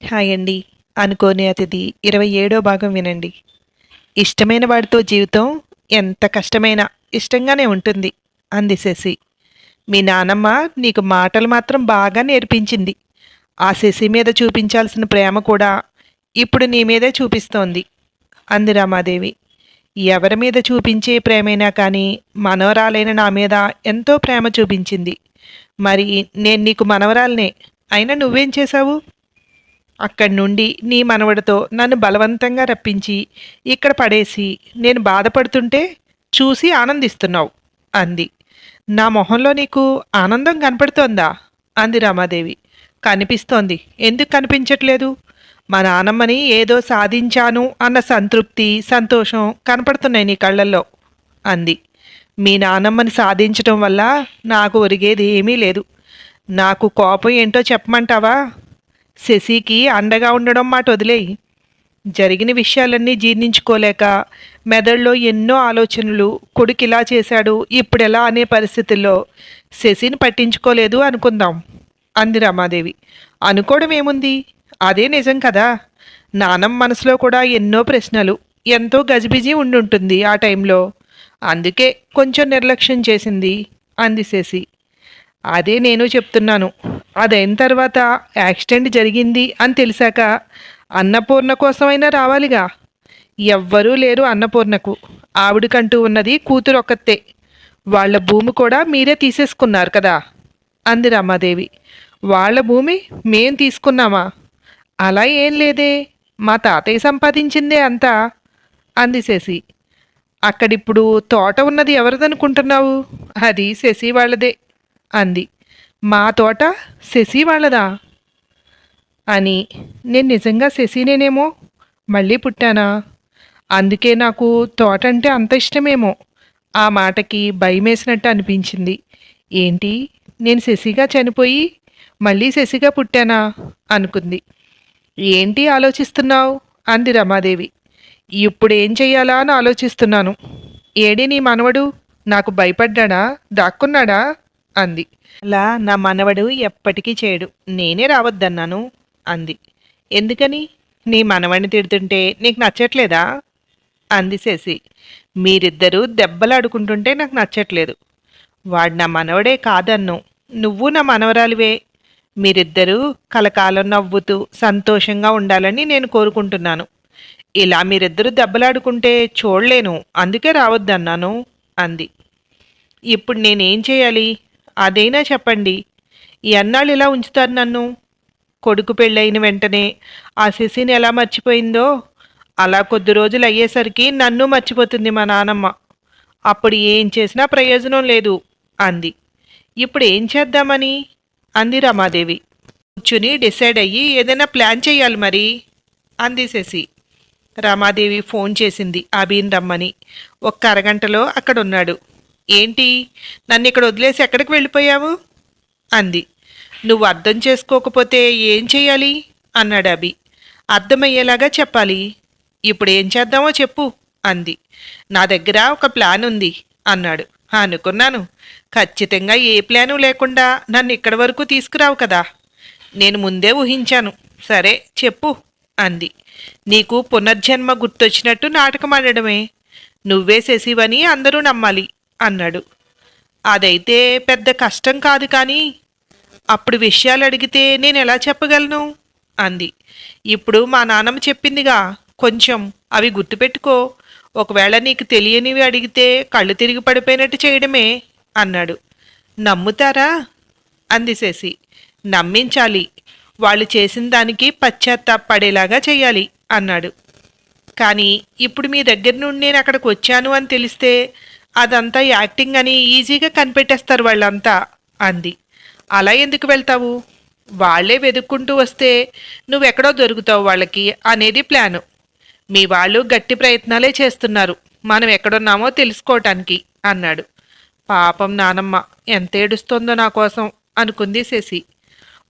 Hi అండి అనుకోని అతిథి ఇరవై ఏడో భాగం వినండి. ఇష్టమైన వాడితో జీవితం ఎంత కష్టమైనా ఇష్టంగానే ఉంటుంది అంది శశి మీ నానమ్మ నీకు మాటలు మాత్రం బాగా నేర్పించింది. ఆ శశి మీద చూపించాల్సిన ప్రేమ కూడా ఇప్పుడు నీ మీదే చూపిస్తోంది అంది రామాదేవి. ఎవరి మీద చూపించే ప్రేమైనా కానీ మనవరాలైన నా మీద ఎంతో ప్రేమ చూపించింది. మరి నేను నీకు మనవరాలనే అయినా నువ్వేం చేశావు? అక్కడి నుండి నీ మనవడితో నన్ను బలవంతంగా రప్పించి ఇక్కడ పడేసి నేను బాధపడుతుంటే చూసి ఆనందిస్తున్నావు అంది. నా మొహంలో నీకు ఆనందం కనపడుతోందా? అంది రమాదేవి. కనిపిస్తోంది. ఎందుకు కనిపించట్లేదు? మా నానమ్మని ఏదో సాధించాను అన్న సంతృప్తి సంతోషం కనపడుతున్నాయి నీ కళ్ళల్లో అంది. మీ నానమ్మని సాధించటం వల్ల నాకు ఒరిగేది ఏమీ లేదు. నాకు కోపం ఏంటో చెప్పమంటావా? శశికి అండగా ఉండడం మాట వదిలేయి. జరిగిన విషయాలన్నీ జీర్ణించుకోలేక మెదడులో ఎన్నో ఆలోచనలు కొడుకు ఇలా చేశాడు ఇప్పుడెలా అనే పరిస్థితుల్లో శశిని పట్టించుకోలేదు అనుకుందాం అంది రమాదేవి. అనుకోవడం ఏముంది? అదే నిజం కదా. నానం మనసులో కూడా ఎన్నో ప్రశ్నలు ఎంతో గజిబిజి ఉండుంటుంది ఆ టైంలో. అందుకే కొంచెం నిర్లక్ష్యం చేసింది అంది శశి. అదే నేను చెప్తున్నాను. అదైన తర్వాత యాక్సిడెంట్ జరిగింది అని తెలిసాక అన్నపూర్ణ కోసమైనా రావాలిగా. ఎవ్వరూ లేరు అన్నపూర్ణకు. ఆవిడకంటూ ఉన్నది కూతురు ఒక్కతే. వాళ్ళ భూమి కూడా మీరే తీసేసుకున్నారు కదా? అంది రమాదేవి. వాళ్ళ భూమి మేం తీసుకున్నామా? అలా ఏం లేదే. మా తాతయ్య సంపాదించిందే అంతా అంది శశి. అక్కడిప్పుడు తోట ఉన్నది ఎవరిదనుకుంటున్నావు? అది శశి వాళ్ళదే. అంది. మా తోట శశి వాళ్ళదా? అని. నేను నిజంగా శశినేనేమో? మళ్ళీ పుట్టానా? అందుకే నాకు తోట అంటే అంత ఇష్టమేమో. ఆ మాటకి భయమేసినట్టు అనిపించింది. ఏంటి? నేను శశిగా చనిపోయి మళ్ళీ శశిగా పుట్టానా? అనుకుంది. ఏంటి ఆలోచిస్తున్నావు? అంది రమాదేవి. ఇప్పుడు ఏం చెయ్యాలా అని ఆలోచిస్తున్నాను. ఏడి నీ మనవడు నాకు భయపడ్డాడా? దాక్కున్నాడా? అంది. అలా నా మనవడు ఎప్పటికీ చేయడు నేనే రావద్దన్నాను అంది. ఎందుకని? నీ మనవడిని తిడుతుంటే నీకు నచ్చట్లేదా? అంది శశి. మీరిద్దరూ దెబ్బలాడుకుంటుంటే నాకు నచ్చట్లేదు. వాడు నా మనవడే కాదన్ను. నువ్వు నా మనవరాలివే. మీరిద్దరూ కలకాలం నవ్వుతూ సంతోషంగా ఉండాలని నేను కోరుకుంటున్నాను. ఇలా మీరిద్దరూ దెబ్బలాడుకుంటే చూడలేను. అందుకే రావద్దన్నాను అంది. ఇప్పుడు నేనేం చేయాలి? అదైనా చెప్పండి. ఈ అన్నాళ్ళు ఇలా ఉంచుతారు నన్ను. కొడుకు పెళ్ళైన వెంటనే ఆ శశిని ఎలా మర్చిపోయిందో అలా కొద్ది రోజులు అయ్యేసరికి నన్ను మర్చిపోతుంది మా నానమ్మ. అప్పుడు ఏం చేసినా ప్రయోజనం లేదు అంది. ఇప్పుడు ఏం చేద్దామని? అంది రమాదేవి. కూర్చుని డిసైడ్ అయ్యి ఏదైనా ప్లాన్ చేయాలి మరి అంది శశి. రమాదేవి ఫోన్ చేసింది అభిన్ రమ్మని. ఒక్క అరగంటలో అక్కడ ఉన్నాడు ఏంటి? నన్ను ఇక్కడ వదిలేసి ఎక్కడికి వెళ్ళిపోయావు? అంది. నువ్వు అర్థం చేసుకోకపోతే ఏం చేయాలి అన్నాడు అభి. అర్థమయ్యేలాగా చెప్పాలి. ఇప్పుడు ఏం చేద్దామో చెప్పు అంది. నా దగ్గర ఒక ప్లాన్ ఉంది అన్నాడు. అనుకున్నాను. ఖచ్చితంగా ఏ ప్లాను లేకుండా నన్ను ఇక్కడి వరకు తీసుకురావు కదా. నేను ముందే ఊహించాను. సరే చెప్పు అంది. నీకు పునర్జన్మ గుర్తొచ్చినట్టు నాటకం ఆడడమే నువ్వే శశివని అందరూ నమ్మాలి. అన్నాడు. అదైతే పెద్ద కష్టం కాదు కానీ అప్పుడు విషయాలు అడిగితే నేను ఎలా చెప్పగలను? అంది. ఇప్పుడు మా నాన్నమ్మ చెప్పిందిగా కొంచెం అవి గుర్తుపెట్టుకో ఒకవేళ నీకు తెలియనివి అడిగితే కళ్ళు తిరిగి పడిపోయినట్టు చేయడమే అన్నాడు. నమ్ముతారా? అంది శశి. నమ్మించాలి. వాళ్ళు చేసిన దానికి పశ్చాత్తాపడేలాగా చేయాలి అన్నాడు. కానీ ఇప్పుడు మీ దగ్గర నుండి నేను అక్కడికి వచ్చాను అని తెలిస్తే అదంతా యాక్టింగ్ అని ఈజీగా కనిపెట్టేస్తారు వాళ్ళంతా అంది. అలా ఎందుకు వెళ్తావు? వాళ్ళే వెతుక్కుంటూ వస్తే నువ్వెక్కడో దొరుకుతావు వాళ్ళకి అనేది ప్లాను. మీ వాళ్ళు గట్టి ప్రయత్నాలే చేస్తున్నారు. మనం ఎక్కడున్నామో తెలుసుకోవటానికి అన్నాడు. పాపం నానమ్మ ఎంత ఏడుస్తోందో నా కోసం అనుకుంది శశి.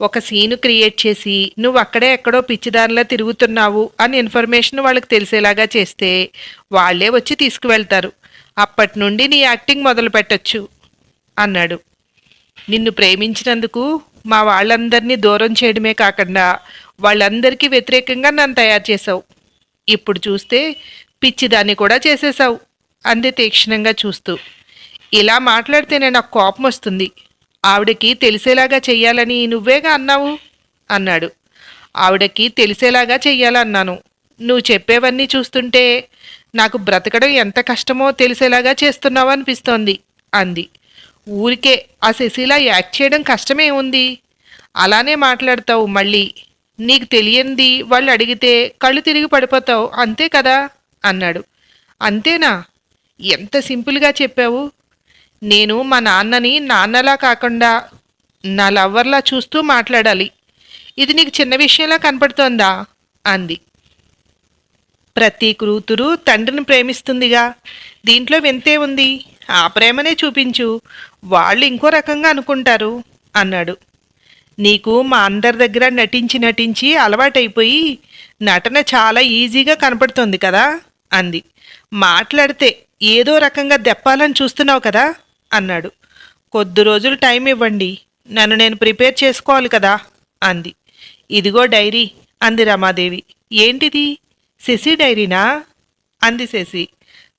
ఒక సీను క్రియేట్ చేసి నువ్వు అక్కడే ఎక్కడో పిచ్చిదారిలా తిరుగుతున్నావు అని ఇన్ఫర్మేషన్ వాళ్ళకి తెలిసేలాగా చేస్తే వాళ్ళే వచ్చి తీసుకువెళ్తారు. అప్పటి నుండి నీ యాక్టింగ్ మొదలు పెట్టచ్చు అన్నాడు. నిన్ను ప్రేమించినందుకు మా వాళ్ళందరినీ దూరం చేయడమే కాకుండా వాళ్ళందరికీ వ్యతిరేకంగా నన్ను తయారు చేశావు. ఇప్పుడు చూస్తే పిచ్చిదాన్ని కూడా చేసేశావు అంది తీక్షణంగా చూస్తూ. ఇలా మాట్లాడితేనే నాకు కోపం వస్తుంది. ఆవిడకి తెలిసేలాగా చెయ్యాలని నువ్వేగా అన్నావు? అన్నాడు. ఆవిడకి తెలిసేలాగా చెయ్యాలన్నాను. నువ్వు చెప్పేవన్నీ చూస్తుంటే నాకు బ్రతకడం ఎంత కష్టమో తెలిసేలాగా చేస్తున్నావు అనిపిస్తోంది అంది. ఊరికే ఆ శశిల యాక్ట్ చేయడం కష్టమే ఉంది. అలానే మాట్లాడతావు మళ్ళీ. నీకు తెలియంది వాళ్ళు అడిగితే కళ్ళు తిరిగి పడిపోతావు అంతే కదా? అన్నాడు. అంతేనా? ఎంత సింపుల్గా చెప్పావు. నేను మా నాన్నని నాన్నలా కాకుండా నా లవ్వర్లా చూస్తూ మాట్లాడాలి. ఇది నీకు చిన్న విషయంలా కనపడుతోందా? అంది. ప్రతి కూతురు తండ్రిని ప్రేమిస్తుందిగా. దీంట్లో వింతే ఉంది ఆ ప్రేమనే చూపించు వాళ్ళు ఇంకో రకంగా అనుకుంటారు అన్నాడు. నీకు మా అందరి దగ్గర నటించి నటించి అలవాటైపోయి నటన చాలా ఈజీగా కనపడుతుంది కదా అంది. మాట్లాడితే ఏదో రకంగా దెప్పాలని చూస్తున్నావు కదా అన్నాడు. కొద్ది రోజులు టైం ఇవ్వండి నన్ను నేను ప్రిపేర్ చేసుకోవాలి కదా అంది. ఇదిగో డైరీ అంది రమాదేవి. ఏంటిది? శశి డైరీనా? అంది శశి.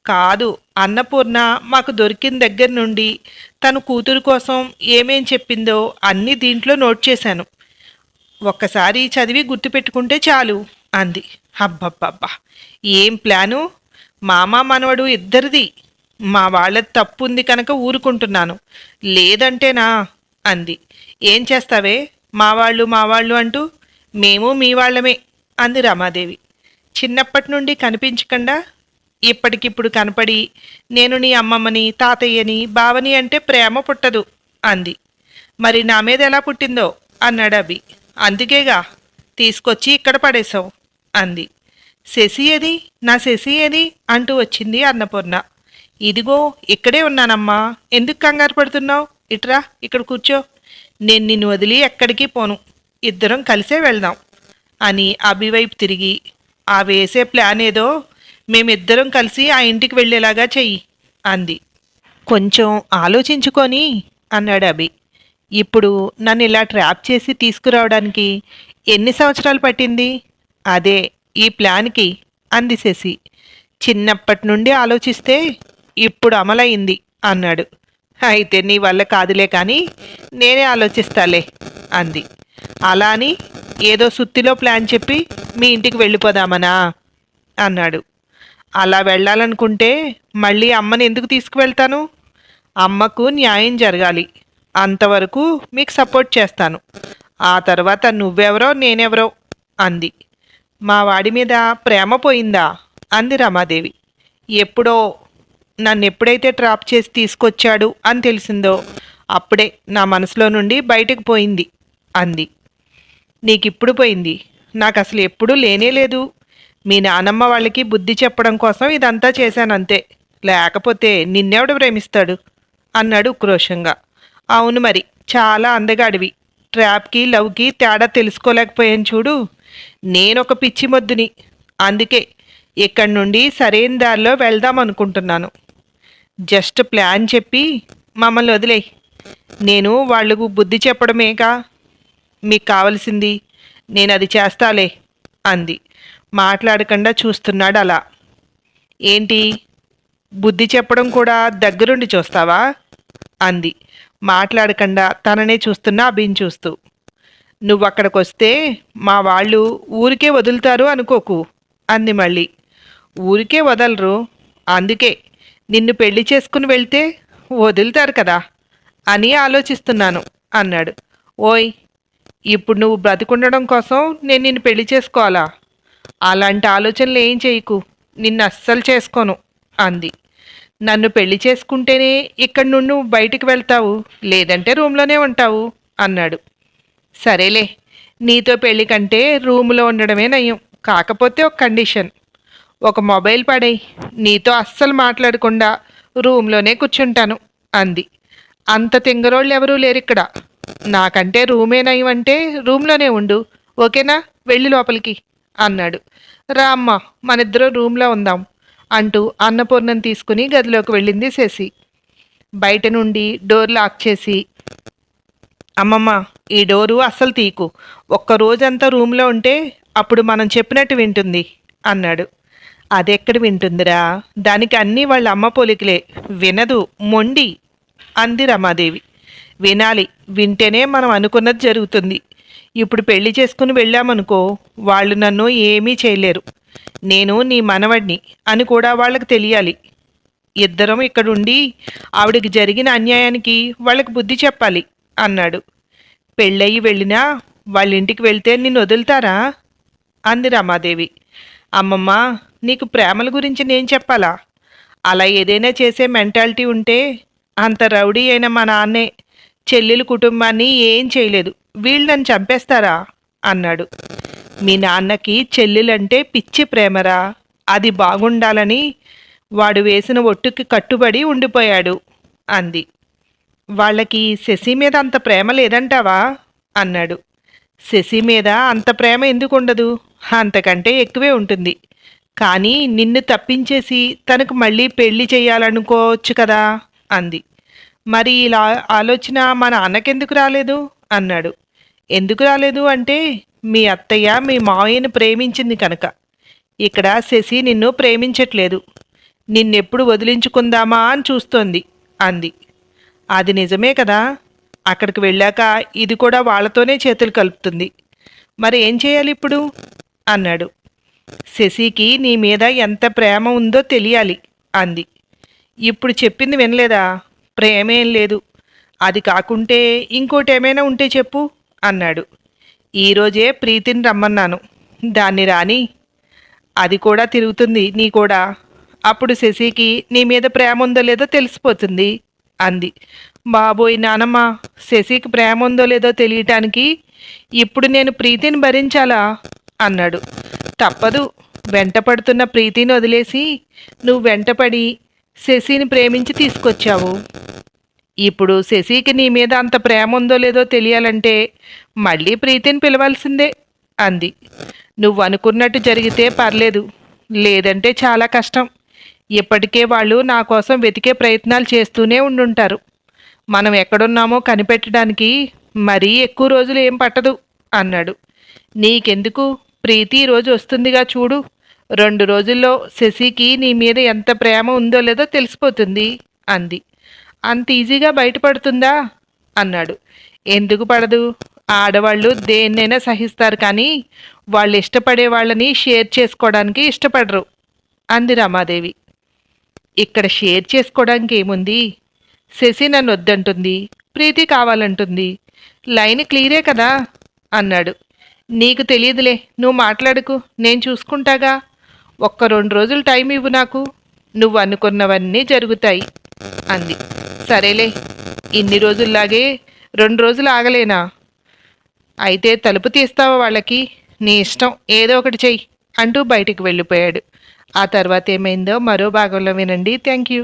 కాదు అన్నపూర్ణ మాకు దొరికిన దగ్గర నుండి తను కూతురు కోసం ఏమేం చెప్పిందో అన్నీ దీంట్లో నోట్ చేశాను. ఒక్కసారి చదివి గుర్తుపెట్టుకుంటే చాలు అంది. అబ్బబ్బబ్బా ఏం ప్లాను? మామ మనవడు ఇద్దరిది. మా వాళ్ళది తప్పు ఉంది కనుక ఊరుకుంటున్నాను. లేదంటేనా? అంది. ఏం చేస్తావే? మా వాళ్ళు మా వాళ్ళు అంటూ. మేము మీ వాళ్ళమే అంది రమాదేవి. చిన్నప్పటి నుండి కనిపించకుండా ఇప్పటికిప్పుడు కనపడి నేను నీ అమ్మమ్మని తాతయ్యని బావని అంటే ప్రేమ పుట్టదు అంది. మరి నా మీద ఎలా పుట్టిందో? అన్నాడు అభి. అందుకేగా తీసుకొచ్చి ఇక్కడ పడేశావు అంది. శశి ఏది? నా శశి ఏది? అంటూ వచ్చింది అన్నపూర్ణ. ఇదిగో ఇక్కడే ఉన్నానమ్మా. ఎందుకు కంగారు పడుతున్నావు? ఇట్రా ఇక్కడ కూర్చో. నేను నిన్ను వదిలి ఎక్కడికి పోను. ఇద్దరం కలిసే వెళ్దాం అని అభివైపు తిరిగి ఆ వేసే ప్లాన్ ఏదో మేమిద్దరం కలిసి ఆ ఇంటికి వెళ్ళేలాగా చెయ్యి అంది. కొంచెం ఆలోచించుకొని అన్నాడు అభి. ఇప్పుడు నన్ను ఇలా ట్రాప్ చేసి తీసుకురావడానికి ఎన్ని సంవత్సరాలు పట్టింది? అదే ఈ ప్లాన్కి అంది శశి. చిన్నప్పటి నుండి ఆలోచిస్తే ఇప్పుడు అమలయింది అన్నాడు. అయితే నీ వల్ల కాదులే కానీ నేనే ఆలోచిస్తాలే అంది. అలా అని ఏదో సుత్తిలో ప్లాన్ చెప్పి మీ ఇంటికి వెళ్ళిపోదామనా? అన్నాడు. అలా వెళ్ళాలనుకుంటే మళ్ళీ అమ్మని ఎందుకు తీసుకువెళ్తాను? అమ్మకు న్యాయం జరగాలి. అంతవరకు మీకు సపోర్ట్ చేస్తాను. ఆ తర్వాత నువ్వెవరో నేనెవరో అంది. మా వాడి మీద ప్రేమ పోయిందా? అంది రమాదేవి. ఎప్పుడో? నన్ను ఎప్పుడైతే ట్రాప్ చేసి తీసుకొచ్చాడు అని తెలిసిందో అప్పుడే నా మనసులో నుండి బయటకు పోయింది అంది. నీకిప్పుడు పోయింది. నాకు అసలు ఎప్పుడూ లేనే లేదు. మీ నానమ్మ వాళ్ళకి బుద్ధి చెప్పడం కోసం ఇదంతా చేశానంతే. లేకపోతే నిన్నెవడు ప్రేమిస్తాడు? అన్నాడు ఉక్రోషంగా. అవును మరి చాలా అందగాడివి. ట్రాప్కి లవ్కి తేడా తెలుసుకోలేకపోయాను చూడు. నేనొక పిచ్చి మొద్దుని. అందుకే ఇక్కడి నుండి సరైన దారిలో వెళ్దాం అనుకుంటున్నాను జస్ట్ ప్లాన్ చెప్పి మమ్మల్ని వదిలేయి. నేను వాళ్ళకు బుద్ధి చెప్పడమేగా? మీకు కావలసింది నేను అది చేస్తాలే అంది. మాట్లాడకుండా చూస్తున్నాడు అలా. ఏంటి బుద్ధి చెప్పడం కూడా దగ్గరుండి చూస్తావా? అంది. మాట్లాడకుండా తననే చూస్తున్నా అభిని చూస్తూ. నువ్వు అక్కడికి వస్తే మా వాళ్ళు ఊరికే వదులుతారు అనుకోకు అంది మళ్ళీ. ఊరికే వదలరు అందుకే నిన్ను పెళ్ళి చేసుకుని వెళ్తే వదులుతారు కదా అని ఆలోచిస్తున్నాను అన్నాడు. ఓయ్ ఇప్పుడు నువ్వు బ్రతికుండడం కోసం నేను నిన్ను పెళ్ళి చేసుకోవాలా? అలాంటి ఆలోచనలు ఏం చేయకు. నిన్ను అస్సలు చేసుకోను అంది. నన్ను పెళ్ళి చేసుకుంటేనే ఇక్కడి నుండి నువ్వు బయటికి వెళ్తావు లేదంటే రూమ్లోనే ఉంటావు అన్నాడు. సరేలే నీతో పెళ్ళి కంటే రూమ్లో ఉండడమే నయం కాకపోతే ఒక కండిషన్. ఒక మొబైల్ పడేయి నీతో అస్సలు మాట్లాడకుండా రూమ్లోనే కూర్చుంటాను అంది. అంత తింగరోళ్ళు ఎవరూ లేరు ఇక్కడ నాకంటే రూమే నయం రూమ్లోనే ఉండు ఓకేనా? వెళ్ళి లోపలికి అన్నాడు. రా అమ్మ మనిద్దరం రూమ్లో ఉందాం అంటూ అన్నపూర్ణం తీసుకుని గదిలోకి వెళ్ళింది శశి. బయట నుండి డోర్ లాక్ చేసి అమ్మమ్మ ఈ డోరు అస్సలు తీకు ఒక్క రోజంతా రూమ్లో ఉంటే అప్పుడు మనం చెప్పినట్టు వింటుంది అన్నాడు. అదెక్కడ వింటుందిరా? దానికి అన్నీ వాళ్ళ అమ్మ పోలికలే వినదు మొండి అంది రమాదేవి. వినాలి. వింటేనే మనం అనుకున్నది జరుగుతుంది. ఇప్పుడు పెళ్ళి చేసుకుని వెళ్ళామనుకో వాళ్ళు నన్ను ఏమీ చేయలేరు. నేను నీ మనవడిని అని కూడా వాళ్ళకి తెలియాలి. ఇద్దరం ఇక్కడుండి ఆవిడకి జరిగిన అన్యాయానికి వాళ్ళకి బుద్ధి చెప్పాలి అన్నాడు. పెళ్ళయి వెళ్ళినా వాళ్ళ ఇంటికి వెళ్తే నిన్ను వదులుతారా? అంది రమాదేవి. అమ్మమ్మ నీకు ప్రేమల గురించి నేను చెప్పాలా? అలా ఏదైనా చేసే మెంటాలిటీ ఉంటే అంత రౌడీ అయిన మా నాన్నే చెల్లెలు కుటుంబాన్ని ఏం చేయలేదు. వీళ్ళు నన్ను చంపేస్తారా? అన్నాడు. మీ నాన్నకి చెల్లెలంటే పిచ్చి ప్రేమరా? అది బాగుండాలని వాడు వేసిన ఒట్టుకి కట్టుబడి ఉండిపోయాడు అంది. వాళ్ళకి శశి మీద అంత ప్రేమ లేదంటావా? అన్నాడు. శశి మీద అంత ప్రేమ ఎందుకు ఉండదు? అంతకంటే ఎక్కువే ఉంటుంది. కానీ నిన్ను తప్పించేసి తనకు మళ్ళీ పెళ్ళి చేయాలనుకోవచ్చు కదా అంది. మరి ఇలా ఆలోచన మా నాన్నకెందుకు రాలేదు? అన్నాడు. ఎందుకు రాలేదు అంటే మీ అత్తయ్య మీ మావయ్యను ప్రేమించింది కనుక. ఇక్కడ శశి నిన్ను ప్రేమించట్లేదు. నిన్నెప్పుడు వదిలించుకుందామా అని చూస్తోంది అంది. అది నిజమే కదా. అక్కడికి వెళ్ళాక ఇది కూడా వాళ్ళతోనే చేతులు కలుపుతుంది. మరి ఏం చేయాలి ఇప్పుడు? అన్నాడు. శశికి నీ మీద ఎంత ప్రేమ ఉందో తెలియాలి అంది. ఇప్పుడు చెప్పింది వినలేదా? ప్రేమేం లేదు. అది కాకుంటే ఇంకోటి ఏమైనా ఉంటే చెప్పు అన్నాడు. ఈరోజే ప్రీతిని రమ్మన్నాను. దాన్ని రాని అది కూడా తిరుగుతుంది నీ కూడా. అప్పుడు శశికి నీ మీద ప్రేమ ఉందో లేదో తెలిసిపోతుంది అంది. బాబోయ్ నానమ్మ శశికి ప్రేమ ఉందో లేదో తెలియటానికి ఇప్పుడు నేను ప్రీతిని భరించాలా అన్నాడు. తప్పదు వెంటపడుతున్న ప్రీతిని వదిలేసి నువ్వు వెంటపడి శశిని ప్రేమించి తీసుకొచ్చావు. ఇప్పుడు శశికి నీ మీద అంత ప్రేమ ఉందో లేదో తెలియాలంటే మళ్ళీ ప్రీతిని పిలవాల్సిందే అంది. నువ్వు అనుకున్నట్టు జరిగితే పర్లేదు లేదంటే చాలా కష్టం. ఇప్పటికే వాళ్ళు నా కోసం వెతికే ప్రయత్నాలు చేస్తూనే ఉండుంటారు. మనం ఎక్కడున్నామో కనిపెట్టడానికి మరీ ఎక్కువ రోజులు ఏం పట్టదు అన్నాడు. నీకెందుకు? ప్రీతి ఈరోజు వస్తుందిగా చూడు. రెండు రోజుల్లో శశికి నీ మీద ఎంత ప్రేమ ఉందో లేదో తెలిసిపోతుంది అంది. అంత ఈజీగా బయటపడుతుందా? అన్నాడు. ఎందుకు పడదు? ఆడవాళ్ళు దేన్నైనా సహిస్తారు కానీ వాళ్ళు ఇష్టపడే వాళ్ళని షేర్ చేసుకోవడానికి ఇష్టపడరు అంది రమాదేవి. ఇక్కడ షేర్ చేసుకోవడానికి ఏముంది? శశి నన్ను వద్దంటుంది ప్రీతి కావాలంటుంది లైన్ క్లియరే కదా? అన్నాడు. నీకు తెలియదులే నువ్వు మాట్లాడుకు నేను చూసుకుంటాగా. ఒక్క రెండు రోజులు టైం ఇవ్వు నాకు నువ్వు అనుకున్నవన్నీ జరుగుతాయి అంది. సరేలే ఇన్ని రోజుల్లాగే రెండు రోజులు ఆగలేనా? అయితే తలుపు తీస్తావా వాళ్ళకి? నీ ఇష్టం ఏదో ఒకటి చెయ్యి అంటూ బయటికి వెళ్ళిపోయాడు. ఆ తర్వాత ఏమైందో మరో భాగంలో వినండి. Thank you.